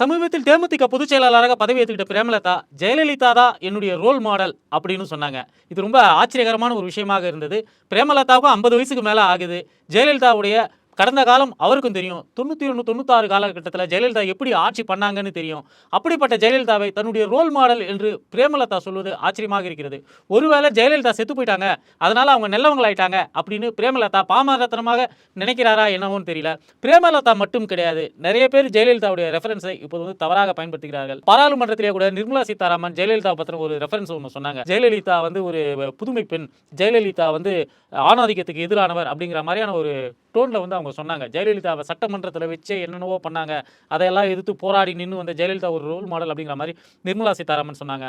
சமீபத்தில் தேமுதிக பொதுச் செயலாளராக பதவி ஏற்றுக்கிட்ட பிரேமலதா ஜெயலலிதா தான் என்னுடைய ரோல் மாடல் அப்படின்னு சொன்னாங்க. இது ரொம்ப ஆச்சரியகரமான ஒரு விஷயமாக இருந்தது. பிரேமலதாவுக்கும் ஐம்பது வயசுக்கு மேலே ஆகுது. ஜெயலலிதாவுடைய கடந்த காலம் அவருக்கும் தெரியும். தொண்ணூற்றி ஒன்று தொண்ணூத்தாறு காலகட்டத்தில் ஜெயலலிதா எப்படி ஆட்சி பண்ணாங்கன்னு தெரியும். அப்படிப்பட்ட ஜெயலலிதாவை தன்னுடைய ரோல் மாடல் என்று பிரேமலதா சொல்வது ஆச்சரியமாக இருக்கிறது. ஒருவேளை ஜெயலலிதா செத்து போயிட்டாங்க. அதனால் அவங்க நல்லவங்களாயிட்டாங்க அப்படின்னு பிரேமலதா பாமரத்தனமாக நினைக்கிறாரா என்னவோன்னு தெரியல. பிரேமலதா மட்டும் கிடையாது. நிறைய பேர் ஜெயலலிதாவுடைய ரெஃபரன்ஸை இப்போது வந்து தவறாக பயன்படுத்துகிறார்கள். பாராளுமன்றத்திலே கூட நிர்மலா சீதாராமன் ஜெயலலிதா பத்திரம் ஒரு ரெஃபரன்ஸ் ஒன்று சொன்னாங்க. ஜெயலலிதா வந்து ஒரு புதுமை பெண். ஜெயலலிதா வந்து ஆணாதிக்கத்துக்கு எதிரானவர் அப்படிங்கிற மாதிரியான ஒரு டோனில் வந்து அவங்க சொன்னாங்க ஜெயலலிதாவை சட்டமன்றத்தில் வச்சு என்னென்னவோ பண்ணாங்க. அதையெல்லாம் எதிர்த்து போராடி நின்று வந்த ஜெயலலிதா ஒரு ரோல் மாடல் அப்படிங்கிற மாதிரி நிர்மலா சீதாராமன் சொன்னாங்க.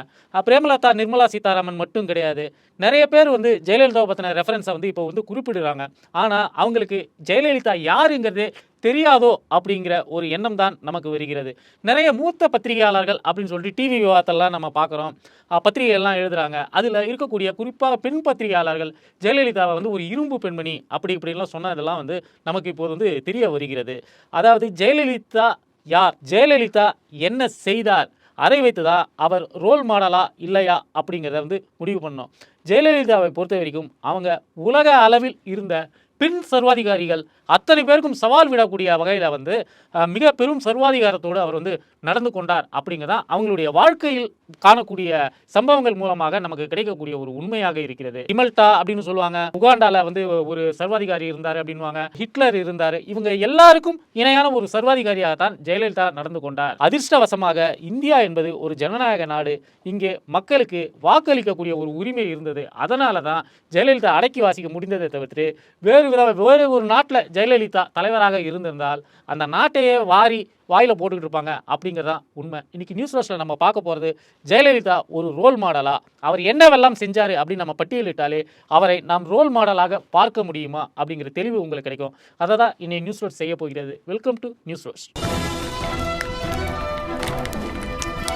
பிரேமலதா நிர்மலா சீதாராமன் மட்டும் கிடையாது. நிறைய பேர் வந்து ஜெயலலிதாவை பற்றின ரெஃபரன்ஸை வந்து இப்போ வந்து குறிப்பிடுறாங்க. ஆனால் அவங்களுக்கு ஜெயலலிதா யாருங்கிறது தெரியாதோ அப்படிங்கிற ஒரு எண்ணம் தான் நமக்கு வருகிறது. நிறைய மூத்த பத்திரிகையாளர்கள் அப்படின்னு சொல்லிட்டு டிவி விவாதத்தெல்லாம் நம்ம பார்க்குறோம். பத்திரிகைகள்லாம் எழுதுகிறாங்க அதில் இருக்கக்கூடிய குறிப்பாக பெண் பத்திரிகையாளர்கள் ஜெயலலிதாவை வந்து ஒரு இரும்பு பெண்மணி அப்படி இப்படின்லாம் சொன்னதெல்லாம் வந்து நமக்கு இப்போது வந்து தெரிய வருகிறது. அதாவது ஜெயலலிதா யார்? ஜெயலலிதா என்ன செய்தார்? அதை வைத்து தான் அவர் ரோல் மாடலா இல்லையா அப்படிங்கிறத வந்து முடிவு பண்ணோம். ஜெயலலிதாவை பொறுத்த வரைக்கும் அவங்க உலக அளவில் இருந்த பெண் சர்வாதிகாரிகள் அத்தனை பேருக்கும் சவால் விடக்கூடிய வகையில் வந்து மிக பெரும் சர்வாதிகாரத்தோடு அவர் வந்து நடந்து கொண்டார் அப்படிங்கிறதான் அவங்களுடைய வாழ்க்கையில் காணக்கூடிய சம்பவங்கள் மூலமாக நமக்கு கிடைக்கக்கூடிய ஒரு உண்மையாக இருக்கிறது. இமல்டா அப்படின்னு சொல்லுவாங்க. உகாண்டால வந்து ஒரு சர்வாதிகாரி இருந்தார் அப்படின்வாங்க ஹிட்லர் இருந்தார். இவங்க எல்லாருக்கும் இணையான ஒரு சர்வாதிகாரியாக தான் ஜெயலலிதா நடந்து கொண்டார். அதிர்ஷ்டவசமாக இந்தியா என்பது ஒரு ஜனநாயக நாடு. இங்கே மக்களுக்கு வாக்களிக்கக்கூடிய ஒரு உரிமை இருந்தது. அதனால தான் ஜெயலலிதா அடக்கி வாசிக்க முடிந்ததை தவிர்த்து வேறு வித வேறு ஒரு நாட்டில் ஜெயலலிதா தலைவராக இருந்திருந்தால் அந்த நாட்டையே வாரி வாயில் போட்டுக்கிட்டு இருப்பாங்க அப்படிங்கிறதான் உண்மை. இன்னைக்கு நியூஸ் ரோஸ்ட்டில் நம்ம பார்க்க போகிறது ஜெயலலிதா ஒரு ரோல் மாடலா அவர் என்னவெல்லாம் செஞ்சார் அப்படின்னு நம்ம பட்டியலிட்டாலே அவரை நாம் ரோல் மாடலாக பார்க்க முடியுமா? அப்படிங்கிற தெளிவு உங்களுக்கு கிடைக்கும். அதை தான் இன்னைக்கு நியூஸ் ரோஸ் செய்ய போகிறது. வெல்கம் டு நியூஸ் ரோஸ்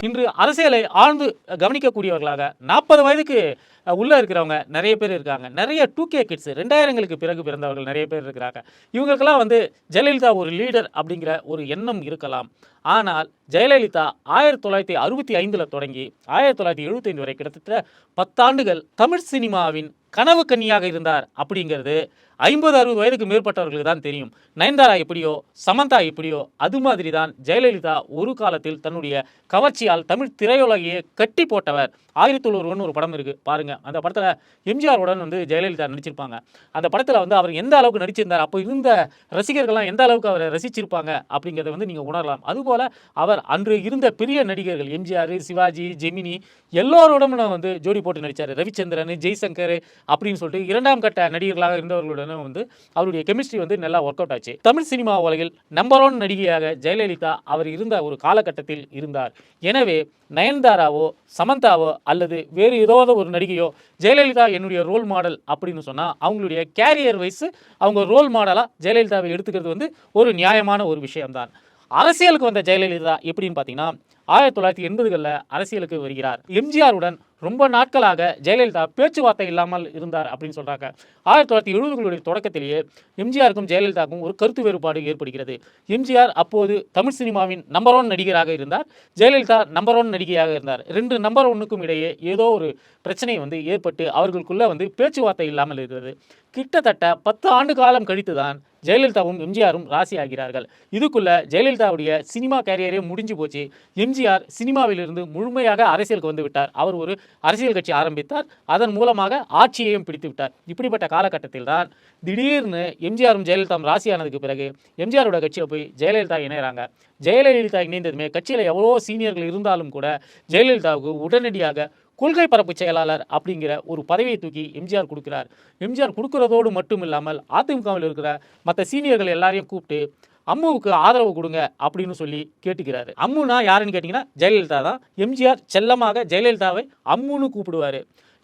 இன்று அரசியலை ஆழ்ந்து கவனிக்கக்கூடியவர்களாக நாற்பது வயதுக்கு உள்ளே இருக்கிறவங்க நிறைய பேர் இருக்காங்க. நிறைய டூ கே கிட்ஸ் ரெண்டாயிரங்களுக்கு பிறகு பிறந்தவர்கள் நிறைய பேர் இருக்கிறாங்க. இவங்களுக்கெல்லாம் வந்து ஜெயலலிதா ஒரு லீடர் அப்படிங்கிற ஒரு எண்ணம் இருக்கலாம். ஆனால் ஜெயலலிதா ஆயிரத்தி தொள்ளாயிரத்தி அறுபத்தி ஐந்தில் தொடங்கி ஆயிரத்தி தொள்ளாயிரத்தி எழுபத்தைந்து வரை கிட்டத்தட்ட பத்தாண்டுகள் தமிழ் சினிமாவின் கனவு கன்னியாக இருந்தார் அப்படிங்கிறது ஐம்பது அறுபது வயதுக்கு மேற்பட்டவர்களுக்கு தான் தெரியும். நயன்தாரா எப்படியோ சமந்தா எப்படியோ அது மாதிரி தான் ஜெயலலிதா ஒரு காலத்தில் தன்னுடைய கவர்ச்சியால் தமிழ் திரையுலகையே கட்டி போட்டவர். ஆயிரத்தி ஒருவன் ஒரு படம் இருக்குது பாருங்கள் அந்த படத்தில் எம்ஜிஆருடன் வந்து ஜெயலலிதா நடிச்சிருப்பாங்க. அந்த படத்தில் வந்து அவர் எந்த அளவுக்கு நடிச்சிருந்தார் அப்போ இருந்த ரசிகர்கள்லாம் எந்த அளவுக்கு அவரை ரசிச்சிருப்பாங்க அப்படிங்கிறத வந்து நீங்கள் உணரலாம். அதுபோல் அவர் அன்று இருந்த பெரிய நடிகர்கள் எம்ஜிஆர் சிவாஜி ஜெமினி எல்லோரோடும் வந்து ஜோடி போட்டு நடித்தார் ரவிச்சந்திரன் ஜெய்சங்கர் அப்படின்னு சொல்லிட்டு இரண்டாம் கட்ட நடிகர்களாக இருந்தவர்களுடன் வந்து அவருடைய கெமிஸ்ட்ரி வந்து நல்லா ஒர்க் அவுட் ஆச்சு. தமிழ் சினிமா உலகில் நம்பர் ஒன் நடிகையாக ஜெயலலிதா அவர் இருந்த ஒரு காலகட்டத்தில் இருந்தார். எனவே நயன்தாராவோ சமந்தாவோ அல்லது வேறு ஏதாவது ஒரு நடிகையோ ஜெயலலிதா என்னுடைய ரோல் மாடல் அப்படின்னு சொன்னால் அவங்களுடைய கேரியர் வைஸ் அவங்க ரோல் மாடலாக ஜெயலலிதாவை எடுத்துக்கிறது வந்து ஒரு நியாயமான ஒரு விஷயம்தான். அரசியலுக்கு வந்த ஜெயலலிதா எப்படின்னு பார்த்தீங்கன்னா ஆயிரத்தி தொள்ளாயிரத்தி எண்பதுகளில் அரசியலுக்கு வருகிறார். எம்ஜிஆருடன் ரொம்ப நாட்களாக ஜெயலலிதா பேச்சுவார்த்தை இல்லாமல் இருந்தார் அப்படின்னு சொல்கிறாங்க ஆயிரத்தி தொள்ளாயிரத்தி எழுபதுகளுடைய தொடக்கத்திலேயே எம்ஜிஆருக்கும் ஜெயலலிதாவுக்கும் ஒரு கருத்து வேறுபாடு ஏற்படுகிறது. எம்ஜிஆர் அப்போது தமிழ் சினிமாவின் நம்பர் ஒன் நடிகராக இருந்தார். ஜெயலலிதா நம்பர் ஒன் நடிகையாக இருந்தார். ரெண்டு நம்பர் ஒன்னுக்கும் இடையே ஏதோ ஒரு பிரச்சனை வந்து ஏற்பட்டு அவர்களுக்குள்ளே வந்து பேச்சுவார்த்தை இல்லாமல் இருந்தது. கிட்டத்தட்ட பத்து ஆண்டு காலம் கழித்து தான் ஜெயலலிதாவும் எம்ஜிஆரும் ராசி ஆகிறார்கள். இதுக்குள்ள ஜெயலலிதாவுடைய சினிமா கேரியரே முடிஞ்சு போச்சு. எம்ஜிஆர் சினிமாவிலிருந்து முழுமையாக அரசியலுக்கு வந்து விட்டார். அவர் ஒரு அரசியல் கட்சி ஆரம்பித்தார். அதன் மூலமாக ஆட்சியையும் பிடித்து விட்டார். இப்படிப்பட்ட காலகட்டத்தில் தான் திடீர்னு எம்ஜிஆரும் ஜெயலலிதாவும் ராசியானதுக்கு பிறகு எம்ஜிஆரோட கட்சியில் போய் ஜெயலலிதா இணைகிறாங்க ஜெயலலிதா இணைந்ததுமே கட்சியில் எவ்வளோ சீனியர்கள் இருந்தாலும் கூட ஜெயலலிதாவுக்கு உடனடியாக கொள்கை பரப்பு செயலாளர் அப்படிங்கிற ஒரு பதவியை தூக்கி எம்ஜிஆர் கொடுக்கிறார். எம்ஜிஆர் கொடுக்கறதோடு மட்டும் இல்லாமல் அதிமுகவில் இருக்கிற மற்ற சீனியர்கள் எல்லாரையும் கூப்பிட்டு அம்முவுக்கு ஆதரவு கொடுங்க அப்படின்னு சொல்லி கேட்டுக்கிறாரு. அம்முனா யாருன்னு கேட்டிங்கன்னா ஜெயலலிதா தான் எம்ஜிஆர் செல்லமாக ஜெயலலிதாவை அம்முன்னு கூப்பிடுவார்.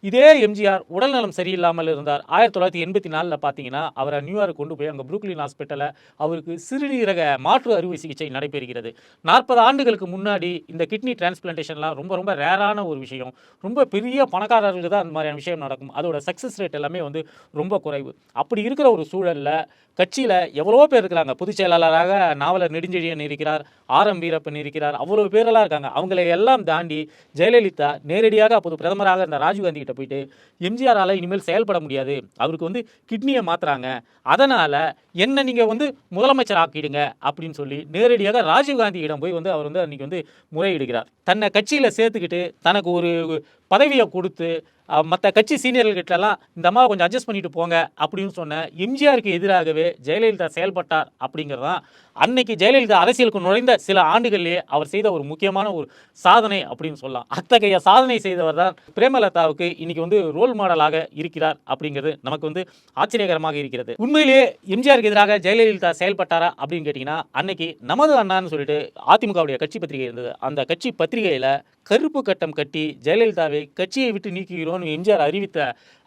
இதே எம்ஜிஆர் உடல்நலம் சரியில்லாமல் இருந்தார். ஆயிரத்தி தொள்ளாயிரத்தி எண்பத்தி நாலில் பார்த்தீங்கன்னா அவரை நியூயார்க் கொண்டு போய் அங்கே புரூக்லின் ஹாஸ்பிட்டலில் அவருக்கு சிறுநீரக மாற்று அறுவை சிகிச்சை நடைபெறுகிறது. நாற்பது ஆண்டுகளுக்கு முன்னாடி இந்த கிட்னி டிரான்ஸ்பிளான்டேஷன்லாம் ரொம்ப ரொம்ப ரேரான ஒரு விஷயம். ரொம்ப பெரிய பணக்காரர்களுக்கு தான் அந்த மாதிரியான விஷயம் நடக்கும். அதோட சக்ஸஸ் ரேட் எல்லாமே வந்து ரொம்ப குறைவு. அப்படி இருக்கிற ஒரு சூழலில் கட்சியில் எவ்வளோ பேர் இருக்கிறாங்க. பொதுச் செயலாளராக நாவலர் நெடுஞ்செழியன் இருக்கிறார் ஆர் எம் வீரப்பன் இருக்கிறார் அவ்வளோ பேரெல்லாம் இருக்காங்க. அவங்களை எல்லாம் தாண்டி ஜெயலலிதா நேரடியாக அப்போது பிரதமராக இருந்த ராஜீவ்காந்தி கிட்ட போயிட்டு எம்ஜிஆரால் இனிமேல் செயல்பட முடியாது. அவருக்கு வந்து கிட்னியை மாத்துறாங்க. அதனால் என்ன நீங்கள் வந்து முதலமைச்சர் ஆக்கிடுங்க அப்படின்னு சொல்லி நேரடியாக ராஜீவ்காந்தியிடம் போய் வந்து அவர் வந்து அன்றைக்கி வந்து முறையிடுகிறார். தன்னை கட்சியில் சேர்த்துக்கிட்டு தனக்கு ஒரு பதவியை கொடுத்து மற்ற கட்சி சீனியர்கள்கிட்டலாம் இந்த அம்மாவை கொஞ்சம் அட்ஜஸ்ட் பண்ணிட்டு போங்க அப்படின்னு சொன்ன எம்ஜிஆருக்கு எதிராகவே ஜெயலலிதா செயல்பட்டார் அப்படிங்கிறது தான் அன்னைக்கு ஜெயலலிதா அரசியலுக்கு நுழைந்த சில ஆண்டுகளிலேயே அவர் செய்த ஒரு முக்கியமான ஒரு சாதனை அப்படின்னு சொல்லலாம். அத்தகைய சாதனை செய்தவர் தான் பிரேமலதாவுக்கு இன்னைக்கு வந்து ரோல் மாடலாக இருக்கிறார் அப்படிங்கிறது நமக்கு வந்து ஆச்சரியகரமாக இருக்கிறது. உண்மையிலேயே எம்ஜிஆருக்கு எதிராக ஜெயலலிதா செயல்பட்டாரா அப்படின்னு கேட்டிங்கன்னா அன்னைக்கு நமது அண்ணான்னு சொல்லிட்டு அதிமுகவுடைய கட்சி பத்திரிகை இருந்தது. அந்த கட்சி பத்திரிகையில் கருப்பு கட்டம் கட்டி ஜெயலலிதாவை கட்சியை விட்டு நீக்குகிறோம்னு எம்ஜிஆர் அறிவித்த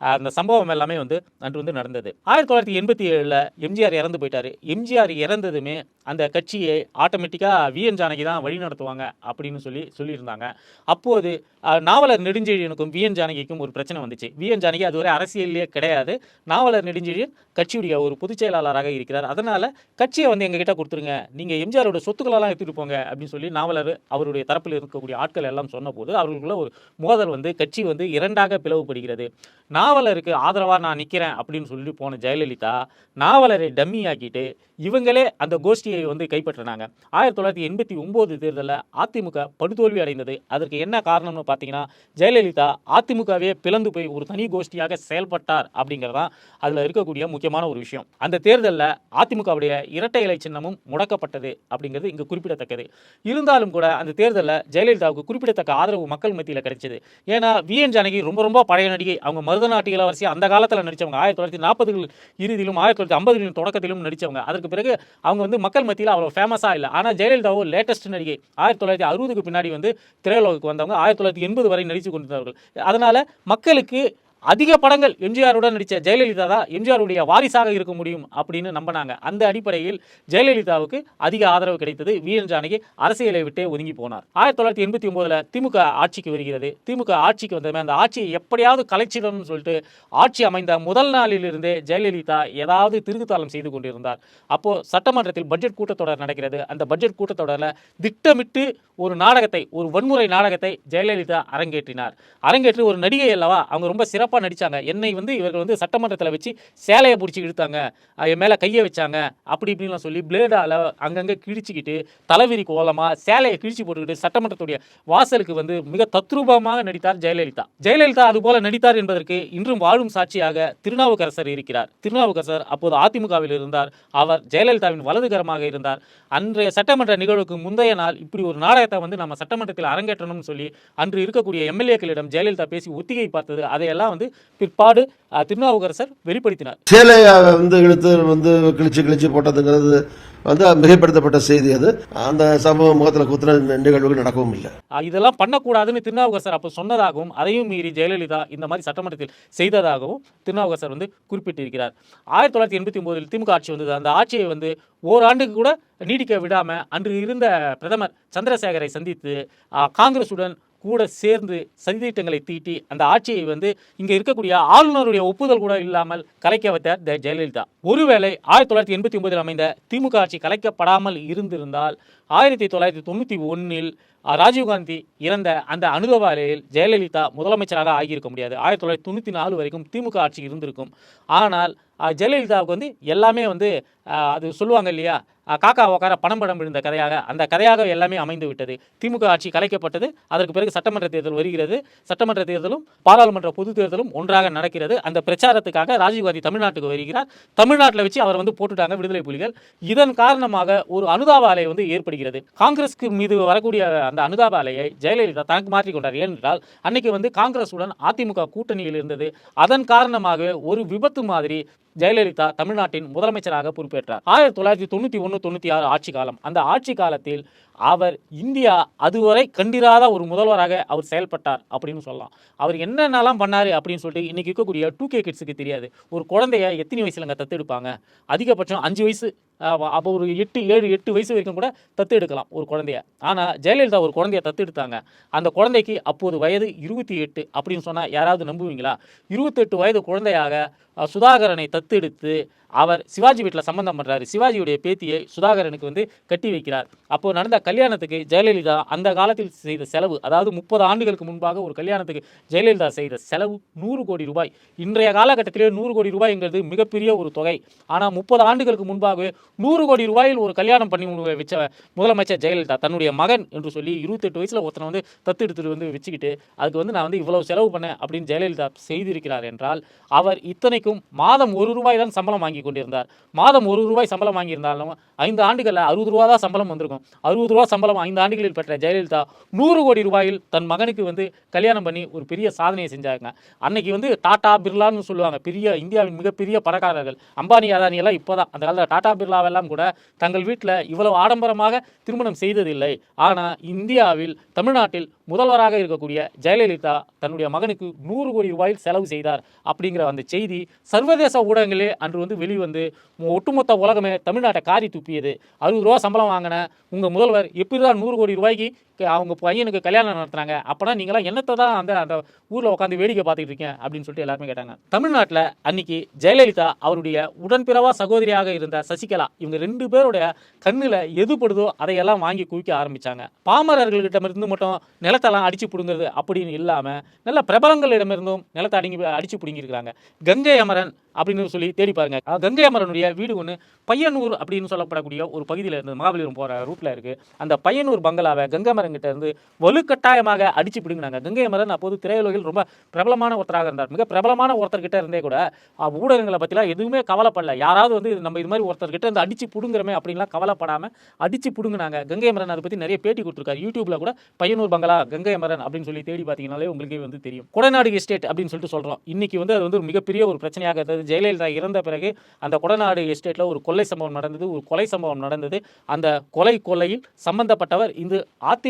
அந்த சம்பவம் எல்லாமே வந்து அன்று வந்து நடந்தது. ஆயிரத்தி தொள்ளாயிரத்தி எண்பத்தி ஏழில் எம்ஜிஆர் இறந்து போயிட்டார். எம்ஜிஆர் இறந்ததுமே அந்த கட்சியை ஆட்டோமேட்டிக்காக விஎன் ஜானகி தான் வழி நடத்துவாங்க அப்படின்னு சொல்லி சொல்லியிருந்தாங்க. அப்போது நாவலர் நெடுஞ்செழியனுக்கும் விஎன் ஜானகிக்கும் ஒரு பிரச்சனை வந்துச்சு. விஎன் ஜானகி அதுவரை அரசியல்லையே கிடையாது. நாவலர் நெடுஞ்செழியன் கட்சியுடைய ஒரு பொதுச் செயலாளராக இருக்கிறார். அதனால் கட்சியை வந்து எங்ககிட்ட கொடுத்துருங்க. நீங்கள் எம்ஜிஆரோட சொத்துக்களெல்லாம் எடுத்துகிட்டு போங்க அப்படின்னு சொல்லி நாவலர் அவருடைய தரப்பில் இருக்கக்கூடிய ஆட்கள் எல்லாம் சொன்னபோது அவர்களுக்குள்ள ஒரு மோதல் வந்து கட்சி வந்து இரண்டாக பிளவுபடுகிறது. நாவலருக்கு ஆதரவாக நான் நிற்கிறேன் அப்படின்னு சொல்லி போன ஜெயலலிதா நாவலரை டம்மி ஆக்கிட்டு இவங்களே அந்த கோஷ்டியை வந்து கைப்பற்றினாங்க. ஆயிரத்தி தொள்ளாயிரத்தி எண்பத்தி ஒம்பது தேர்தலில் அதிமுக படுதோல்வி அடைந்தது. அதற்கு என்ன காரணம்னு பார்த்தீங்கன்னா ஜெயலலிதா அதிமுகவே பிளந்து போய் ஒரு தனி கோஷ்டியாக செயல்பட்டார் அப்படிங்கிறதான் அதில் இருக்கக்கூடிய முக்கியமான ஒரு விஷயம். அந்த தேர்தலில் அதிமுகவுடைய இரட்டை இலை சின்னமும் முடக்கப்பட்டது அப்படிங்கிறது இங்கு குறிப்பிடத்தக்கது. இருந்தாலும் கூட அந்த தேர்தலில் ஜெயலலிதாவுக்கு குறிப்பிட குறிப்பிடத்தக்க ஆதரவு மக்கள் மத்தியில் கிடைச்சது. ஏன்னா விஎன் ஜானகி ரொம்ப ரொம்ப பழைய நடிகை. அவங்க மருதநாட்டு இளவரசி அந்த காலத்தில் நடித்தவங்க ஆயிரத்தி தொள்ளாயிரத்தி நாற்பதுகள் இறுதியிலும் ஆயிரத்தி தொள்ளாயிரத்தி ஐம்பதுகளின் தொடக்கத்திலும் நடித்தவங்க அதற்கு பிறகு அவங்க வந்து மக்கள் மத்தியில் அவ்வளோ ஃபேமஸாக இல்லை. ஆனால் ஜெயலலிதாவோ லேட்டஸ்ட் நடிகை. ஆயிரத்தி தொள்ளாயிரத்தி அறுபதுக்கு பின்னாடி வந்து திரையுலகுக்கு வந்தவங்க. ஆயிரத்தி தொள்ளாயிரத்தி எண்பது வரை நடித்து கொண்டிருந்தார்கள். அதனால் மக்களுக்கு அதிக படங்கள் எம்ஜிஆருடன் நடித்த ஜெயலலிதா தான் எம்ஜிஆருடைய வாரிசாக இருக்க முடியும் அப்படின்னு நம்பினாங்க. அந்த அடிப்படையில் ஜெயலலிதாவுக்கு அதிக ஆதரவு கிடைத்தது வீரன் என் ஜானகி அரசியலை விட்டே ஒதுங்கி போனார். ஆயிரத்தி தொள்ளாயிரத்தி எண்பத்தி ஒன்பதுல திமுக ஆட்சிக்கு வருகிறது. திமுக ஆட்சிக்கு வந்ததுமே அந்த ஆட்சியை எப்படியாவது கலைச்சிடணும்னு சொல்லிட்டு ஆட்சி அமைந்த முதல் நாளிலிருந்தே ஜெயலலிதா ஏதாவது திருகுத்தாளம் செய்து கொண்டிருந்தார். அப்போது சட்டமன்றத்தில் பட்ஜெட் கூட்டத்தொடர் நடக்கிறது. அந்த பட்ஜெட் கூட்டத்தொடரில் திட்டமிட்டு ஒரு நாடகத்தை ஒரு வன்முறை நாடகத்தை ஜெயலலிதா அரங்கேற்றினார். அரங்கேற்றி ஒரு நடிகை அல்லவா அவங்க ரொம்ப சிறப்பு சிறப்பாக நடித்தாங்க என்னை வந்து இவர்கள் வந்து சட்டமன்றத்தில் வச்சு சேலையை பிடிச்சி இழுத்தாங்க. என் மேலே கையை வச்சாங்க. அப்படி இப்படின்லாம் சொல்லி பிளேடால் அங்கங்கே கிழிச்சிக்கிட்டு தலைவிரி கோலமாக சேலையை கிழிச்சு போட்டுக்கிட்டு சட்டமன்றத்துடைய வாசலுக்கு வந்து மிக தத்ரூபமாக நடித்தார் ஜெயலலிதா. ஜெயலலிதா அதுபோல நடித்தார் என்பதற்கு இன்றும் வாழும் சாட்சியாக திருநாவுக்கரசர் இருக்கிறார். திருநாவுக்கரசர் அப்போது அதிமுகவில் இருந்தார். அவர் ஜெயலலிதாவின் வலதுகரமாக இருந்தார். அன்றைய சட்டமன்ற நிகழ்வுக்கு முந்தைய நாள் இப்படி ஒரு நாடகத்தை வந்து நம்ம சட்டமன்றத்தில் அரங்கேற்றணும்னு சொல்லி அன்று இருக்கக்கூடிய எம்எல்ஏக்களிடம் ஜெயலலிதா பேசி ஒத்திகை பார்த்தது. அதையெல்லாம் வந்து பிற்பாடு அஹ், திருநாவுக்கரசர் வெளிப்படுத்தினார். சேலையை வந்து இழுத்து வந்து கிழிச்சு கிழிச்சு போட்டதுங்கிறது வந்து மிகைப்படுத்தப்பட்ட செய்தி அது. அந்த சமூக முகத்தில் குத்துன நிகழ்வுகள் நடக்கவும் இல்லை. இதெல்லாம் பண்ணக்கூடாதுன்னு திருநாவுக்கரசர் அப்போ சொன்னதாகவும் அதையும் மீறி ஜெயலலிதா இந்த மாதிரி சட்டமன்றத்தில் செய்ததாகவும் திருநாவுக்கரசர் வந்து குறிப்பிட்டிருக்கிறார். ஆயிரத்தி தொள்ளாயிரத்தி எண்பத்தி ஒன்பதில் திமுக ஆட்சி வந்தது. அந்த ஆட்சியை வந்து ஓராண்டுக்கு கூட நீடிக்க விடாம அன்று இருந்த பிரதமர் சந்திரசேகரை சந்தித்து காங்கிரசுடன் கூட சேர்ந்து சதித்திட்டங்களை தீட்டி அந்த ஆட்சியை வந்து இங்கே இருக்கக்கூடிய ஆளுநருடைய ஒப்புதல் கூட இல்லாமல் கலைக்க வைத்தார் த- ஜெயலலிதா. ஒருவேளை ஆயிரத்தி தொள்ளாயிரத்தி எண்பத்தி ஒன்பதில் அமைந்த திமுக ஆட்சி கலைக்கப்படாமல் இருந்திருந்தால் ஆயிரத்தி தொள்ளாயிரத்தி தொண்ணூற்றி ஒன்றில் ராஜீவ்காந்தி இறந்த அந்த அனுபவாலையில் ஜெயலலிதா முதலமைச்சராக ஆகியிருக்க முடியாது. ஆயிரத்தி தொள்ளாயிரத்தி தொண்ணூற்றி நாலு வரைக்கும் திமுக ஆட்சி இருந்திருக்கும். ஆனால் ஜெயலலிதாவுக்கு வந்து எல்லாமே வந்து அது சொல்லுவாங்க இல்லையா? காக்கா உக்கார பணம் படம் விழுந்த கதையாக அந்த கதையாக எல்லாமே அமைந்து விட்டது. திமுக ஆட்சி கலைக்கப்பட்டது. அதற்கு பிறகு சட்டமன்ற தேர்தல் வருகிறது. சட்டமன்ற தேர்தலும் பாராளுமன்ற பொது தேர்தலும் ஒன்றாக நடக்கிறது. அந்த பிரச்சாரத்துக்காக ராஜீவ்காந்தி தமிழ்நாட்டுக்கு வருகிறார். தமிழ்நாட்டில் வச்சு அவர் வந்து போட்டுட்டாங்க விடுதலை புலிகள். இதன் காரணமாக ஒரு அனுதாப அலை வந்து ஏற்படுகிறது. காங்கிரஸ்க்கு மீது வரக்கூடிய அந்த அனுதாப அலையை ஜெயலலிதா தனக்கு மாற்றிக் கொண்டார் ஏனென்றால் அன்னைக்கு வந்து காங்கிரஸுடன் அதிமுக கூட்டணியில் இருந்தது. அதன் காரணமாக ஒரு விபத்து மாதிரி ஜெயலலிதா தமிழ்நாட்டின் முதலமைச்சராக பொறுப்பேற்றார். ஆயிரத்தி தொள்ளாயிரத்தி தொண்ணூற்றி ஒன்று தொண்ணூற்றி ஆறு ஆட்சி காலம். அந்த ஆட்சி காலத்தில் அவர் இந்தியா அதுவரை கண்டிராத ஒரு முதல்வராக அவர் செயல்பட்டார் அப்படின்னு சொல்லலாம். அவர் என்னென்னலாம் பண்ணார் அப்படின்னு சொல்லிட்டு இன்றைக்கி இருக்கக்கூடிய டூ கே கிட்ஸுக்கு தெரியாது. ஒரு குழந்தைய எத்தனை வயசுலங்க தத்தெடுப்பாங்க அதிகபட்சம் அஞ்சு வயசு அப்போ ஒரு எட்டு ஏழு எட்டு வயசு வரைக்கும் கூட தத்து எடுக்கலாம் ஒரு குழந்தைய. ஆனால் ஜெயலலிதா ஒரு குழந்தைய தத்து எடுத்தாங்க. அந்த குழந்தைக்கு அப்போது வயது இருபத்தி எட்டு அப்படின்னு சொன்னால் யாராவது நம்புவீங்களா? இருபத்தெட்டு வயது குழந்தையாக சுதாகரனை சுதாகரனை தத்தெடுத்து அவர் சிவாஜி வீட்டில் சம்பந்தம் பண்ணுறாரு சிவாஜியுடைய பேத்தியை சுதாகரனுக்கு வந்து கட்டி வைக்கிறார். அப்போது நடந்த கல்யாணத்துக்கு ஜெயலலிதா அந்த காலத்தில் செய்த செலவு அதாவது முப்பது ஆண்டுகளுக்கு முன்பாக ஒரு கல்யாணத்துக்கு ஜெயலலிதா செய்த செலவு நூறு கோடி ரூபாய். இன்றைய காலகட்டத்திலே நூறு கோடி ரூபாய்ங்கிறது மிகப்பெரிய ஒரு தொகை. ஆனால் முப்பது ஆண்டுகளுக்கு முன்பாகவே நூறு கோடி ரூபாயில் ஒரு கல்யாணம் பண்ணி வச்ச முதலமைச்சர் ஜெயலலிதா தன்னுடைய மகன் என்று சொல்லி இருபத்தெட்டு வயசில் ஒருத்தனை வந்து தத்து எடுத்துட்டு வந்து வச்சுக்கிட்டு அதுக்கு வந்து நான் வந்து இவ்வளவு செலவு பண்ணேன் அப்படின்னு ஜெயலலிதா செய்திருக்கிறார் என்றால் அவர் இத்தனைக்கும் மாதம் ஒரு ரூபாய் தான் சம்பளம் வாங்கி கொண்டிருந்தார் மாதம் ஒரு ரூபாய் சம்பளம் வாங்கியிருந்தாலும் ஐந்து ஆண்டுகளில் அறுபது ரூபா தான் சம்பளம் வந்திருக்கும். அறுபது ரூபா சம்பளம் ஐந்து ஆண்டுகளில் பெற்ற ஜெயலலிதா நூறு கோடி ரூபாயில் தன் மகனுக்கு வந்து கல்யாணம் பண்ணி ஒரு பெரிய சாதனையை செஞ்சாங்க. அன்னைக்கு வந்து டாடா பிர்லான்னு சொல்லுவாங்க. பெரிய இந்தியாவின் மிகப்பெரிய பணக்காரர்கள். அம்பானி அதானி எல்லாம் இப்போதான். அந்த காலத்தில் டாடா பிர்லாவெல்லாம் கூட தங்கள் வீட்டில் இவ்வளவு ஆடம்பரமாக திருமணம் செய்ததில்லை. ஆனால் இந்தியாவில் தமிழ்நாட்டில் முதல்வராக இருக்கக்கூடிய ஜெயலலிதா தன்னுடைய மகனுக்கு நூறு கோடி ரூபாயில் செலவு செய்தார். அப்படிங்கிற அந்த செய்தி சர்வதேச ஊடகங்களே அன்று வந்து வெளி வந்து ஒட்டுமொத்த உலகமே தமிழ்நாட்டை காரி துப்பியது அறுபது ரூபா சம்பளம் வாங்கின உங்கள் முதல்வர் எப்படி தான் நூறு கோடி ரூபாய்க்கு அவங்க பையனுக்கு கல்யாணம் நடத்துனாங்க அப்போனா நீங்களாம் என்னத்தை தான் அந்த அந்த ஊரில் உட்காந்து வேடிக்கை பார்த்துக்கிட்டு இருக்கீங்க? அப்படின்னு சொல்லிட்டு எல்லாருமே கேட்டாங்க. தமிழ்நாட்டில் அன்னைக்கு ஜெயலலிதா அவருடைய உடன்பிறவா சகோதரியாக இருந்த சசிகலா இவங்க ரெண்டு பேருடைய கண்ணில் எது படுதோ அதையெல்லாம் வாங்கி குவிக்க ஆரம்பித்தாங்க பாமரர்கள்கிட்டமிருந்து மட்டும் நிலத்தெல்லாம் அடிச்சு பிடுங்குறது அப்படின்னு இல்லாமல் நல்ல பிரபலங்களிடமிருந்தும் நிலத்தை அடிங்கி அடிச்சு பிடுங்கியிருக்கிறாங்க. கங்கை அமரன் அப்படின்னு சொல்லி தேடி பாருங்க. கங்கை அமரனுடைய வீடு ஒன்று பையனூர் அப்படின்னு சொல்லப்படக்கூடிய ஒரு பகுதியில் இருந்து மகாபலிபுரம் போகிற ரூட்டில் இருக்குது அந்த பையனூர் பங்களாவை கங்கை அமரன் கிட்ட இருந்து வலுக்கட்டாயமாக அடிச்சு பிடுங்கினாங்க. கங்கை அமரன் அப்போது திரையுலகில் ரொம்ப பிரபலமான ஒருத்தராக இருந்தார். மிக பிரபலமான ஒருத்தர்கிட்ட இருந்தே கூட ஊடகங்களை பற்றிலாம் எதுவுமே கவலைப்படல. யாராவது வந்து நம்ம இது மாதிரி ஒருத்தர்கிட்ட இருந்து அடிச்சு பிடுங்குறமே அப்படின்லாம் கவலைப்படாமல் அடிச்சு பிடுங்கினாங்க. கங்கை அமரன் அதை பற்றி நிறைய பேட்டி கொடுத்துருக்காரு. யூடியூப்ல கூட பையனூர் பங்களா கங்கை அமரன் அப்படின்னு சொல்லி தேடி பார்த்தீங்கனாலே உங்களுக்கே வந்து தெரியும். கொடநாடு எஸ்டேட் அப்படின்னு சொல்லிட்டு சொல்கிறோம் இன்னைக்கு வந்து அது வந்து ஒரு மிகப்பெரிய ஒரு பிரச்சனையாக இருந்தது. ஜெயலலிதா இறந்த பிறகு அந்த கொடநாடு எஸ்டேட்டில் ஒரு கொள்ளை சம்பவம் நடந்தது. ஒரு கொலை சம்பவம் நடந்தது. அந்த கொலை கொலையில் சம்பந்தப்பட்டவர் இந்த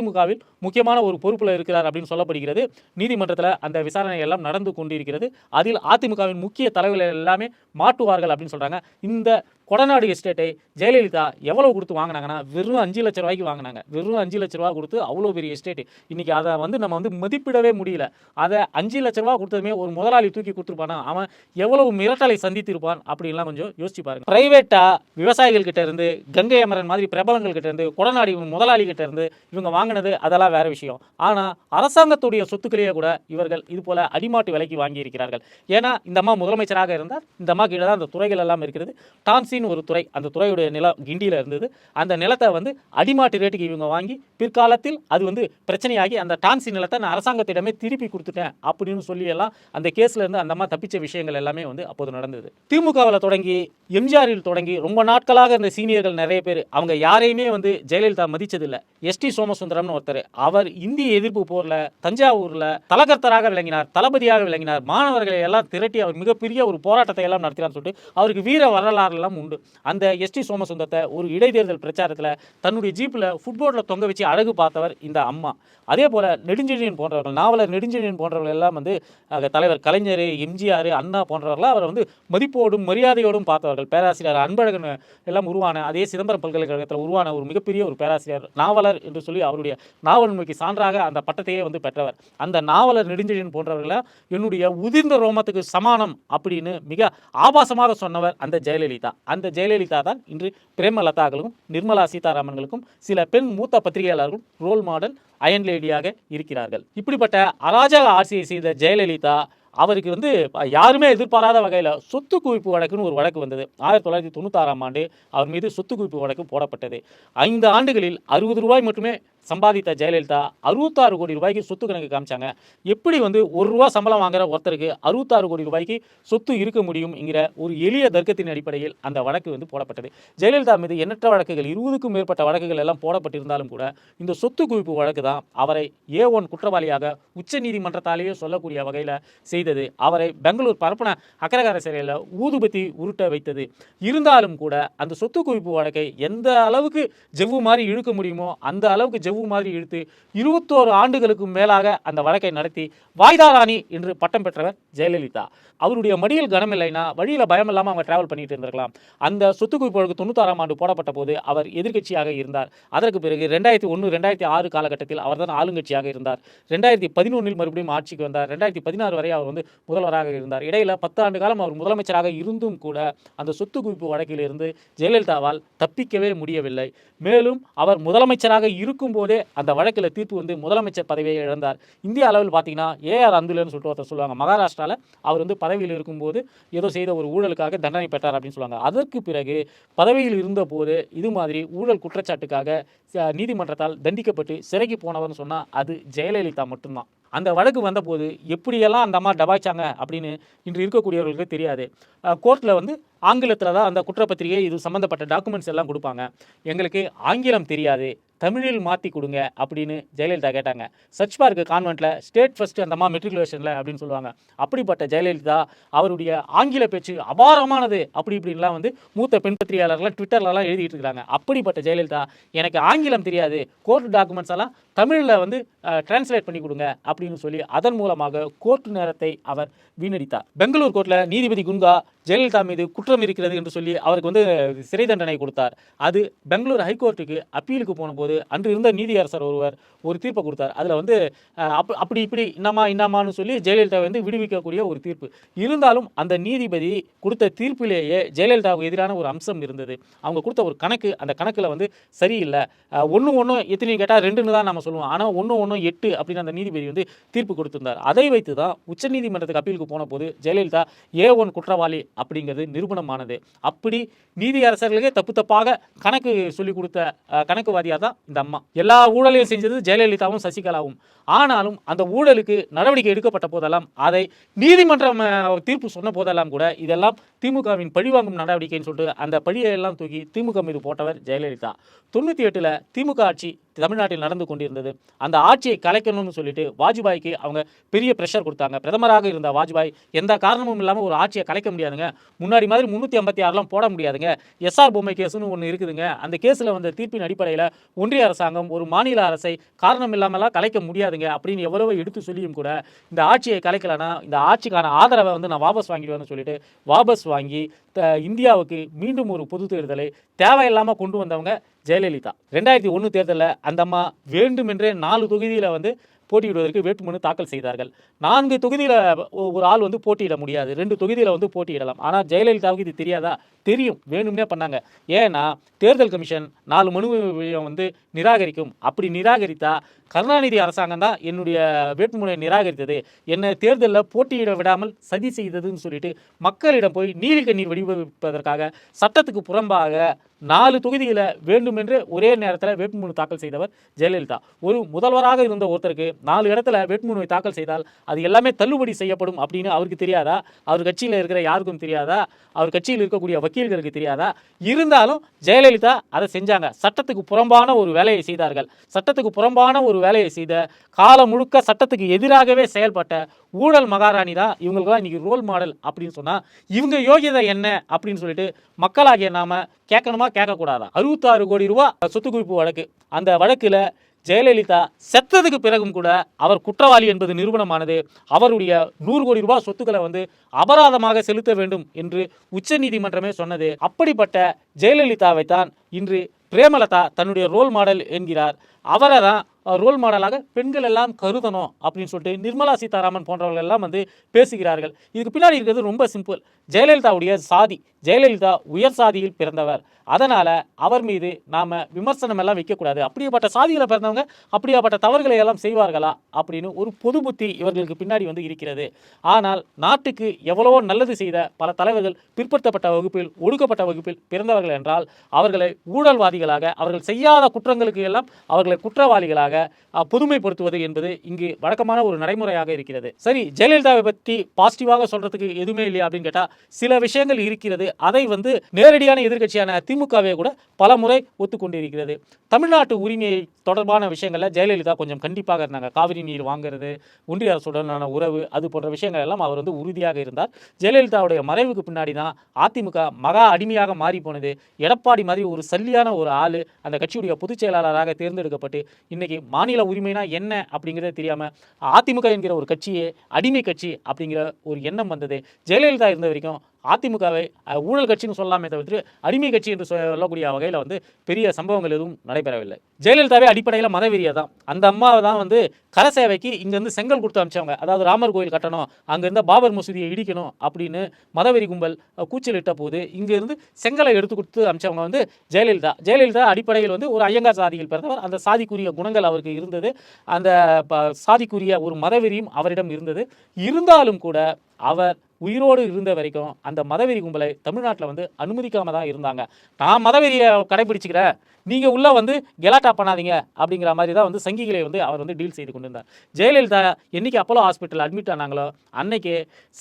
அதிமுகவில் முக்கியமான ஒரு பொறுப்பில் இருக்கிறார் அப்படின்னு சொல்லப்படுகிறது. நீதிமன்றத்தில் அந்த விசாரணை எல்லாம் நடந்து கொண்டிருக்கிறது. அதில் அதிமுகவின் முக்கிய தலைவர்கள் எல்லாமே மாட்டுவார்கள் அப்படின்னு சொல்கிறாங்க இந்த கொடநாடு எஸ்டேட்டை ஜெயலலிதா எவ்வளவு கொடுத்து வாங்கினாங்கன்னா வெறும் அஞ்சு லட்ச ரூபாய்க்கு வாங்கினாங்க. வெறும் அஞ்சு லட்ச ரூபா கொடுத்து அவ்வளோ பெரிய எஸ்டேட் இன்னைக்கு அதை வந்து நம்ம வந்து மதிப்பிடவே முடியல. அதை அஞ்சு லட்ச ரூபா கொடுத்ததுமே ஒரு முதலாளி தூக்கி கொடுத்துருப்பானா? அவன் எவ்வளவு மிரட்டலை சந்தித்திருப்பான்? அப்படின்லாம் கொஞ்சம் யோசிச்சு பாருங்க. பிரைவேட்டா விவசாயிகள் கிட்ட இருந்து கங்கை அமரன் மாதிரி பிரபலங்கள் கிட்ட இருந்து கொடநாடு முதலாளி கிட்ட இருந்து இவங்க வாங்கினது அதெல்லாம் வேற விஷயம். ஆனால் அரசாங்கத்துடைய சொத்துக்களையே கூட இவர்கள் இது போல அடிமாட்டு விலைக்கு வாங்கி இருக்கிறார்கள் ஏன்னா இந்த அம்மா முதலமைச்சராக இருந்தால் இந்த அம்மா கீழே தான் அந்த துறைகள் எல்லாம் இருக்கிறது. டான்சின்னு ஒரு துறை அந்த துறையுடைய நிலம் கிண்டியில் இருந்தது. அந்த நிலத்தை வந்து அடிமாட்டு ரேட்டுக்கு இவங்க வாங்கி பிற்காலத்தில் அது வந்து பிரச்சனையாகி அந்த டான்சி நிலத்தை நான் அரசாங்கத்திடமே திருப்பி கொடுத்துட்டேன் அப்படின்னு சொல்லி எல்லாம் அந்த கேஸ்ல இருந்து அந்த அம்மா தப்பிச்ச விஷயங்கள் எல்லாமே வந்து அப்போது நடந்தது. திமுகவில் தொடங்கி எம்ஜிஆரில் தொடங்கி ரொம்ப நாட்களாக இருந்த சீனியர்கள் நிறைய பேர் அவங்க யாரையுமே வந்து ஜெயலலிதா மதிச்சதில்லை. எஸ்டி சோமசுந்தரம்னு ஒருத்தர் அவர் இந்திய எதிர்ப்பு போரில் தஞ்சாவூரில் தலகர்த்தராக விளங்கினார் தளபதியாக விளங்கினார் மாணவர்களை எல்லாம் திரட்டி அவர் மிகப்பெரிய ஒரு போராட்டத்தை எல்லாம் நடத்தினார் சொல்லிட்டு அவருக்கு வீர வரலாறு எல்லாம் உண்டு. அந்த எஸ்டி சோமசுந்தரத்தை ஒரு இடைத்தேர்தல் பிரச்சாரத்தில் தன்னுடைய ஜீப்பில் ஃபுட்போர்டில் தொங்க வச்சு அழகு பார்த்தவர் இந்த அம்மா. அதே போல் நெடுஞ்செழியன் போன்றவர்கள் நாவலர் நெடுஞ்செழியன் போன்றவர்கள் எல்லாம் வந்து தலைவர் கலைஞர் எம்ஜிஆர் அண்ணா போன்றவர்கள்லாம் அவர் வந்து மதிப்போடும் மரியாதையோடும் பார்த்தவர்கள். பேராசிரியர் அன்பழகன் எல்லாம் உருவான அதே சிதம்பரம் பல்கலைக்கழகத்தில் உருவான ஒரு மிகப்பெரிய ஒரு பேராசிரியர் நாவலர் என்று சொல்லி அவருடைய நாவல்மைக்கு சான்றாக அந்த பட்டத்தையே வந்து பெற்றவர். அந்த நாவலர் நெடுஞ்செழியன் போன்றவர்களை என்னுடைய உதிர்ந்த ரோமத்துக்கு சமானம் அப்படின்னு மிக ஆபாசமாக சொன்னவர் அந்த ஜெயலலிதா. அந்த ஜெயலலிதா தான் இன்று பிரேமலதாக்களுக்கும் நிர்மலா சீதாராமன்களுக்கும் சில பெண் மூத்த பத்திரிகையாளர்களும் ரோல் மாடல் அயன் லேடியாக இருக்கிறார்கள். இப்படிப்பட்ட அராஜக ஆட்சியை செய்த ஜெயலலிதா அவருக்கு வந்து யாருமே எதிர்பாராத வகையில் சொத்து குவிப்பு வழக்குன்னு ஒரு வழக்கு வந்தது. ஆயிரத்தி தொள்ளாயிரத்தி தொண்ணூத்தாறாம் ஆண்டு அவர் மீது சொத்து குவிப்பு வழக்கு போடப்பட்டது. ஐந்து ஆண்டுகளில் அறுபது ரூபாய் மட்டுமே சம்பாதித்த ஜெயலலிதா அறுபத்தாறு கோடி ரூபாய்க்கு சொத்து கணக்கு காமிச்சாங்க. எப்படி வந்து ஒரு ரூபா சம்பளம் வாங்குற ஒருத்தருக்கு அறுபத்தாறு கோடி ரூபாய்க்கு சொத்து இருக்க முடியும் என்கிற ஒரு எளிய தர்க்கத்தின் அடிப்படையில் அந்த வழக்கு வந்து போடப்பட்டது. ஜெயலலிதா மீது எண்ணற்ற வழக்குகள் இருபதுக்கும் மேற்பட்ட வழக்குகள் எல்லாம் போடப்பட்டிருந்தாலும் கூட இந்த சொத்து குவிப்பு வழக்கு தான் அவரை ஏ ஒன் குற்றவாளியாக உச்ச நீதிமன்றத்தாலேயே சொல்லக்கூடிய வகையில் செய்தது. அவரை பெங்களூர் பரப்பன அக்கரகார சிறையில் ஊதுபத்தி உருட்ட வைத்தது. இருந்தாலும் கூட அந்த சொத்து குவிப்பு வழக்கை எந்த அளவுக்கு ஜெவ்வு மாதிரி இழுக்க முடியுமோ அந்த அளவுக்கு ஜெவ்வு மாதிரி இழுத்து இருபத்தோரு ஆண்டுகளுக்கு மேலாக அந்த வழக்கை நடத்தி வாய்தா ராணி என்று பட்டம் பெற்றவர் ஜெயலலிதா. அவருடைய மடியில் கனம் இல்லைன்னா வழியில் பயம் இல்லாமல் அவங்க டிராவல் பண்ணிட்டு இருந்திருக்கலாம். அந்த சொத்து குவிப்பு தொண்ணூத்தாறாம் ஆண்டு போடப்பட்ட போது அவர் எதிர்கட்சியாக இருந்தார். அதற்கு பிறகு ரெண்டாயிரத்தி ஒன்று ரெண்டாயிரத்தி ஆறு காலகட்டத்தில் அவர் தான் ஆளுங்கட்சியாக இருந்தார். ரெண்டாயிரத்தி பதினொன்றில் மறுபடியும் ஆட்சிக்கு வந்தார். ரெண்டாயிரத்தி பதினாறு வரை அவர் வந்து முதல்வராக இருந்தார். இடையில பத்து ஆண்டு காலம் அவர் முதலமைச்சராக இருந்தும் கூட அந்த சொத்து குவிப்பு வழக்கிலிருந்து ஜெயலலிதாவால் தப்பிக்கவே முடியவில்லை. மேலும் அவர் முதலமைச்சராக இருக்கும்போதே அந்த வழக்கில் தீர்ப்பு வந்து முதலமைச்சர் பதவியை இழந்தார். இந்திய அளவில் பார்த்தீங்கன்னா ஏஆர் அந்துலன்னு சொல்லிட்டு ஒருத்தர் சொல்லுவாங்க. மகாராஷ்டிராவில் அவர் வந்து பதவியில் இருக்கும்போது ஏதோ செய்த ஒரு ஊழலுக்காக தண்டனை பெற்றார் அப்படின்னு சொல்லுவாங்க. அதற்கு பிறகு பதவியில் இருந்தபோது இது மாதிரி ஊழல் குற்றச்சாட்டுக்காக ச- நீதிமன்றத்தால் தண்டிக்கப்பட்டு சிறைக்கு போனவர்னு சொன்னால் அது ஜெயலலிதா மட்டும்தான். அந்த வழக்கு வந்தபோது எப்படியெல்லாம் அந்த அம்மா டபாய்ச்சாங்க அப்படின்னு இன்று இருக்கக்கூடியவர்களுக்கு தெரியாது. கோர்ட்டில் வந்து ஆங்கிலத்தில் தான் அந்த குற்றப்பத்திரிகை இது சம்மந்தப்பட்ட டாக்குமெண்ட்ஸ் எல்லாம் கொடுப்பாங்க. எங்களுக்கு ஆங்கிலம் தெரியாது. தமிழில் மாற்றி கொடுங்க அப்படின்னு ஜெயலலிதா கேட்டாங்க. சர்ச் பார்க் கான்வெண்ட்டில் ஸ்டேட் ஃபர்ஸ்ட் அந்தம்மா மெட்ரிகுலேஷனில் அப்படின்னு சொல்லுவாங்க. அப்படிப்பட்ட ஜெயலலிதா அவருடைய ஆங்கில பேச்சு அபாரமானது. அப்படி இப்படின்லாம் வந்து மூத்த பெண் ட்விட்டர்லலாம் எழுதிட்டு இருக்கிறாங்க அப்படிப்பட்ட ஜெயலலிதா எனக்கு ஆங்கிலம் தெரியாது. கோர்ட் டாக்குமெண்ட்ஸ் எல்லாம் தமிழில் வந்து டிரான்ஸ்லேட் பண்ணி கொடுங்க அப்படின்னு சொல்லி அதன் மூலமாக கோர்ட் நேரத்தை அவர் வீணடித்தார். பெங்களூர் கோர்ட்டில் நீதிபதி குங்கா ஜெயலலிதா மீது குற்றம் இருக்கிறது என்று சொல்லி அவருக்கு வந்து சிறை தண்டனை கொடுத்தார். அது பெங்களூர் ஹைகோர்ட்டுக்கு அப்பீலுக்கு போனபோது அன்று இருந்த நீதியரசர் ஒருவர் ஒரு தீர்ப்பை கொடுத்தார். அதில் வந்து அப் அப்படி இப்படி இன்னமா இன்னமான்னு சொல்லி ஜெயலலிதா வந்து விடுவிக்கக்கூடிய ஒரு தீர்ப்பு. இருந்தாலும் அந்த நீதிபதி கொடுத்த தீர்ப்பிலேயே ஜெயலலிதாவுக்கு எதிரான ஒரு அம்சம் இருந்தது. அவங்க கொடுத்த ஒரு கணக்கு அந்த கணக்கில் வந்து சரியில்லை. ஒன்று ஒன்று எத்தனை கேட்டால் ரெண்டுன்னு தான் நம்ம சொல்லுவோம். ஆனால் ஒன்று ஒன்று எட்டு அப்படின்னு அந்த நீதிபதி வந்து தீர்ப்பு கொடுத்திருந்தார். அதை வைத்து தான் உச்சநீதிமன்றத்துக்கு அப்பீலுக்கு போன போது ஜெயலலிதா ஏ ஒன் குற்றவாளி அப்படிங்கிறது நிரூபணமானது. அப்படி நீதியரசர்களுக்கே தப்பு தப்பாக கணக்கு சொல்லி கொடுத்த கணக்குவாதியாக தான் இந்த அம்மா. எல்லா ஊழலையும் செஞ்சது ஜெயலலிதாவும் சசிகலாவும். ஆனாலும் அந்த ஊழலுக்கு நடவடிக்கை எடுக்கப்பட்ட போதெல்லாம் அதை நீதிமன்றம் தீர்ப்பு சொன்ன போதெல்லாம் கூட இதெல்லாம் திமுகவின் பழிவாங்கும் நடவடிக்கைன்னு சொல்லிட்டு அந்த பழியை எல்லாம் தூக்கி திமுக மீது போட்டவர் ஜெயலலிதா. தொண்ணூற்றி எட்டில் திமுக ஆட்சி தமிழ்நாட்டில் நடந்து கொண்டிருந்தது. அந்த ஆட்சியை கலைக்கணும்னு சொல்லிட்டு வாஜ்பாய்க்கு அவங்க பெரிய ப்ரெஷர் கொடுத்தாங்க. பிரதமராக இருந்த வாஜ்பாய் எந்த காரணமும் இல்லாமல் ஒரு ஆட்சியை கலைக்க முடியாதுங்க. முன்னாடி மாதிரி முந்நூற்றி ஐம்பத்தி ஆறுலாம் போட முடியாதுங்க. எஸ்ஆர் பொம்மை கேஸ்னு ஒன்று இருக்குதுங்க. அந்த கேஸில் வந்த தீர்ப்பின் அடிப்படையில் ஒன்றிய அரசாங்கம் ஒரு மாநில அரசை காரணம் இல்லாமலாம் கலைக்க முடியாதுங்க அப்படின்னு எவ்வளவோ எடுத்து சொல்லியும் கூட இந்த ஆட்சியை கலைக்கலனா இந்த ஆட்சிக்கான ஆதரவை வந்து நான் வாபஸ் வாங்கிடுவேன்னு சொல்லிட்டு வாபஸ் வாங்கி த- இந்தியாவுக்கு மீண்டும் ஒரு பொது தேர்தலை தேவையில்லாமல் கொண்டு வந்தவங்க ஜெயலலிதா. ரெண்டாயிரத்தி ஒன்று தேர்தலில் அந்த அம்மா வேண்டுமென்றே நாலு தொகுதியில் வந்து போட்டியிடுவதற்கு வேட்புமனு தாக்கல் செய்தார்கள். நான்கு தொகுதியில் ஒரு ஆள் வந்து போட்டியிட முடியாது. ரெண்டு தொகுதியில் வந்து போட்டியிடலாம். ஆனால் ஜெயலலிதாவுக்கு இது தெரியாதா? தெரியும். வேணும்னே பண்ணாங்க. ஏன்னா தேர்தல் கமிஷன் நாலு மனு வந்து நிராகரிக்கும். அப்படி நிராகரித்தா கருணாநிதி அரசாங்கம் தான் என்னுடைய வேட்புமனுவை நிராகரித்தது. என்னை தேர்தலில் போட்டியிட விடாமல் சதி செய்ததுன்னு சொல்லிட்டு மக்களிடம் போய் நீதி நீர் வடிவமைப்பதற்காக சட்டத்துக்கு புறம்பாக நாலு தொகுதியில் வேண்டுமென்றே ஒரே நேரத்தில் வேட்புமனு தாக்கல் செய்தவர் ஜெயலலிதா. ஒரு முதல்வராக இருந்த ஒருத்தருக்கு நாலு இடத்துல வேட்புமனுவை தாக்கல் செய்தால் அது எல்லாமே தள்ளுபடி செய்யப்படும் அப்படின்னு அவருக்கு தெரியாதா? அவர் கட்சியில் இருக்கிற யாருக்கும் தெரியாதா? அவர் கட்சியில் இருக்கக்கூடிய வக்கீல்களுக்கு தெரியாதா? இருந்தாலும் ஜெயலலிதா அதை செஞ்சாங்க. சட்டத்துக்கு புறம்பான ஒரு வேலையை செய்தார்கள். சட்டத்துக்கு புறம்பான ஒரு வேலையை செய்த காலம் முழுக்க சட்டத்துக்கு எதிராகவே செயல்பட்ட ஊழல் மகாராணி தான் இவங்களுக்குலாம் இன்னைக்கு ரோல் மாடல் அப்படின்னு சொன்னால் இவங்க யோகியதை என்ன அப்படின்னு சொல்லிட்டு மக்களாகிய நாம கேட்கணுமா? கேட்கக்கூடாதா அறுபத்தாறு கோடி ரூபா சொத்து குவிப்பு வழக்கு. அந்த வழக்கில் ஜெயலலிதா செத்ததுக்கு பிறகும் கூட அவர் குற்றவாளி என்பது நிரூபணமானது. அவருடைய நூறு கோடி ரூபாய் சொத்துக்களை வந்து அபராதமாக செலுத்த வேண்டும் என்று உச்சநீதிமன்றமே சொன்னது. அப்படிப்பட்ட ஜெயலலிதாவை தான் இன்று பிரேமலதா தன்னுடைய ரோல் மாடல் என்கிறார். அவரை தான் ரோல் மாடலாக பெண்கள் எல்லாம் கருதணும் அப்படின்னு சொல்லிட்டு நிர்மலா சீதாராமன் போன்றவர்கள் எல்லாம் வந்து பேசுகிறார்கள். இதுக்கு பின்னாடி இருக்கிறது ரொம்ப சிம்பிள் ஜெயலலிதாவுடைய சாதி ஜெயலலிதா உயர் சாதியில் பிறந்தவர். அதனால் அவர் மீது நாம் விமர்சனம் எல்லாம் வைக்கக்கூடாது. அப்படியேப்பட்ட சாதியில் பிறந்தவங்க அப்படியாப்பட்ட தவறுகளை எல்லாம் செய்வார்களா அப்படின்னு ஒரு பொது புத்தி இவர்களுக்கு பின்னாடி வந்து இருக்கிறது. ஆனால் நாட்டுக்கு எவ்வளவோ நல்லது செய்த பல தலைவர்கள் பிற்படுத்தப்பட்ட வகுப்பில் ஒடுக்கப்பட்ட வகுப்பில் பிறந்தவர்கள் என்றால் அவர்களை ஊழல்வாதிகளாக அவர்கள் செய்யாத குற்றங்களுக்கு எல்லாம் அவர்களை குற்றவாளிகளாக அஹ், புதுமைப்படுத்துவது என்பது இங்கு வழக்கமான ஒரு நடைமுறையாக இருக்கிறது. சரி ஜெயலலிதாவை பற்றி பாசிட்டிவாக சொல்றதுக்கு எதுவுமே இல்லையா அப்படின்னு கேட்டால் சில விஷயங்கள் இருக்கிறது. அதை வந்து நேரடியான எதிர்க்கட்சியான திமுகவே கூட பல முறை ஒத்துக்கொண்டிருக்கிறது. தமிழ்நாட்டு உரிமையை தொடர்பான விஷயங்களில் ஜெயலலிதா கொஞ்சம் கண்டிப்பாக இருந்தாங்க. காவிரி நீர் வாங்குறது ஒன்றிய அரசுடனான உறவு அது போன்ற விஷயங்கள் எல்லாம் அவர் வந்து உறுதியாக இருந்தார். ஜெயலலிதாவுடைய மறைவுக்கு பின்னாடி தான் அதிமுக மகா அடிமையாக மாறி போனது. எடப்பாடி மாதிரி ஒரு சல்லியான ஒரு ஆள் அந்த கட்சியுடைய பொதுச் செயலாளராக தேர்ந்தெடுக்கப்பட்டு இன்னைக்கு மாநில உரிமைனா என்ன அப்படிங்கிறத தெரியாமல் அதிமுக என்கிற ஒரு கட்சியே அடிமை கட்சி அப்படிங்கிற ஒரு எண்ணம் வந்தது. ஜெயலலிதா இருந்த வரைக்கும் அதிமுகவை ஊழல் கட்சின்னு சொல்லாமே தவிர்த்து அடிமை கட்சி என்று சொல்லக்கூடிய வகையில் வந்து பெரிய சம்பவங்கள் எதுவும் நடைபெறவில்லை. ஜெயலலிதாவே அடிப்படையில் மதவெறியை தான் அந்த அம்மாவை தான் வந்து கர சேவைக்கு இங்கேருந்து செங்கல் கொடுத்து அமைச்சவங்க. அதாவது ராமர் கோயில் கட்டணும் அங்கேருந்து பாபர் மசூதியை இடிக்கணும் அப்படின்னு மதவெறி கும்பல் கூச்சல் கூச்சலிட்ட போது இங்கேருந்து செங்கலை எடுத்து கொடுத்து அமைச்சவங்க வந்து ஜெயலலிதா. ஜெயலலிதா அடிப்படையில் வந்து ஒரு ஐயங்கார் சாதியில் பிறந்தவர். அந்த சாதிக்குரிய குணங்கள் அவருக்கு இருந்தது. அந்த ப- சாதிக்குரிய ஒரு மதவெறியும் அவரிடம் இருந்தது. இருந்தாலும் கூட அவர் உயிரோடு இருந்த வரைக்கும் அந்த மதவெறி கும்பலை தமிழ்நாட்டில் வந்து அனுமதிக்காம தான் இருந்தாங்க. நான் மதவெறியை கடைபிடிச்சிக்கிறேன். நீங்கள் உள்ளே வந்து கெலாட்டா பண்ணாதீங்க அப்படிங்கிற மாதிரி தான் வந்து சங்கிகளை வந்து அவர் வந்து டீல் செய்து கொண்டிருந்தார். ஜெயலலிதா என்றைக்கு அப்போலோ ஹாஸ்பிட்டல் அட்மிட் ஆனாங்களோ அன்னைக்கு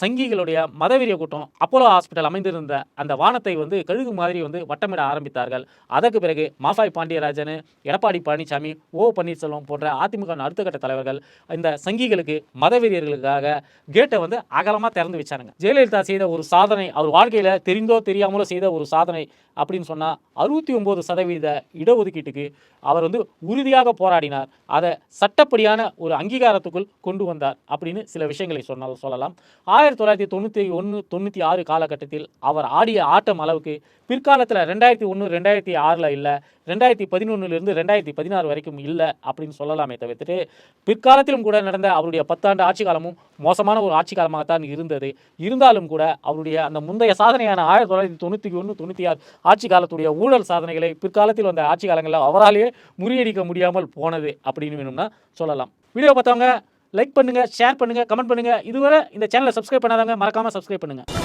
சங்கிகளுடைய மதவெறிய கூட்டம் அப்போலோ ஹாஸ்பிட்டல் அமைந்திருந்த அந்த வானத்தை வந்து கழுகு மாதிரி வந்து வட்டமிட ஆரம்பித்தார்கள். அதற்கு பிறகு மாஃபாய் பாண்டியராஜன் எடப்பாடி பழனிசாமி ஓ பன்னீர்செல்வம் போன்ற அதிமுக அடுத்த கட்ட தலைவர்கள் இந்த சங்கிகளுக்கு மதவெறியர்களுக்காக கேட்டை வந்து அகலமாக திறந்து வச்சானுங்க. ஜெயலலிதா செய்த ஒரு சாதனை அவர் வாழ்க்கையில் தெரிந்தோ தெரியாமலோ செய்த ஒரு சாதனை அப்படின்னு சொன்னால் அறுபத்தி ஒம்பது சதவீத இடஒதுக்கீட்டுக்கு அவர் வந்து உறுதியாக போராடினார். அதை சட்டப்படியான ஒரு அங்கீகாரத்துக்குள் கொண்டு வந்தார் அப்படின்னு சில விஷயங்களை சொன்னால் சொல்லலாம். ஆயிரத்தி தொள்ளாயிரத்தி தொண்ணூற்றி ஒன்று தொண்ணூற்றி ஆறு காலகட்டத்தில் அவர் ஆடிய ஆட்டம் அளவுக்கு பிற்காலத்தில் ரெண்டாயிரத்தி ஒன்று ரெண்டாயிரத்தி ஆறில் இல்லை ரெண்டாயிரத்தி பதினொன்றுலேருந்து ரெண்டாயிரத்தி பதினாறு வரைக்கும் இல்லை அப்படின்னு சொல்லலாமே தவிர்த்துட்டு பிற்காலத்திலும் கூட நடந்த அவருடைய பத்தாண்டு ஆட்சி காலமும் மோசமான ஒரு ஆட்சி காலமாகத்தான் இருந்தது. இருந்தாலும் கூட அவருடைய அந்த முந்தைய சாதனையான ஆயிரத்தி தொள்ளாயிரத்தி தொண்ணூற்றி ஒன்று தொண்ணூற்றி ஆறு ஆட்சி காலத்துடைய ஊழல் சாதனைகளை பிற்காலத்தில் வந்த ஆட்சி காலங்களில் அவராலேயே முறியடிக்க முடியாமல் போனது அப்படின்னு வேணும்னா சொல்லலாம். வீடியோ பார்த்தவங்க லைக் பண்ணுங்கள் ஷேர் பண்ணுங்கள் கமெண்ட் பண்ணுங்கள் இதுவரை இந்த சேனலை சப்ஸ்கிரைப் பண்ணாதவங்க மறக்காமல் சப்ஸ்கிரைப் பண்ணுங்கள்